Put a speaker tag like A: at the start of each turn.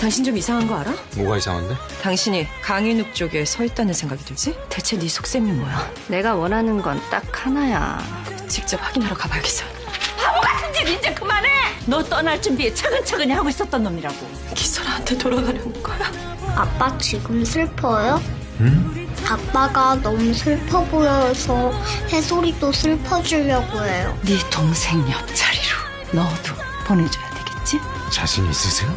A: 당신 좀 이상한 거 알아?
B: 뭐가 이상한데?
A: 당신이 강인욱 쪽에 서 있다는 생각이 들지? 대체 네 속셈이 뭐야?
C: 내가 원하는 건 딱 하나야.
A: 직접 확인하러 가봐야겠어.
D: 바보 같은 짓 이제 그만해! 너 떠날 준비에 차근차근히 하고 있었던 놈이라고.
A: 기설아한테 돌아가려는 거야.
E: 아빠 지금 슬퍼요? 응? 아빠가 너무 슬퍼 보여서 해솔이도 슬퍼주려고 해요.
D: 네 동생 옆자리로 너도 보내줘야 되겠지?
B: 자신 있으세요?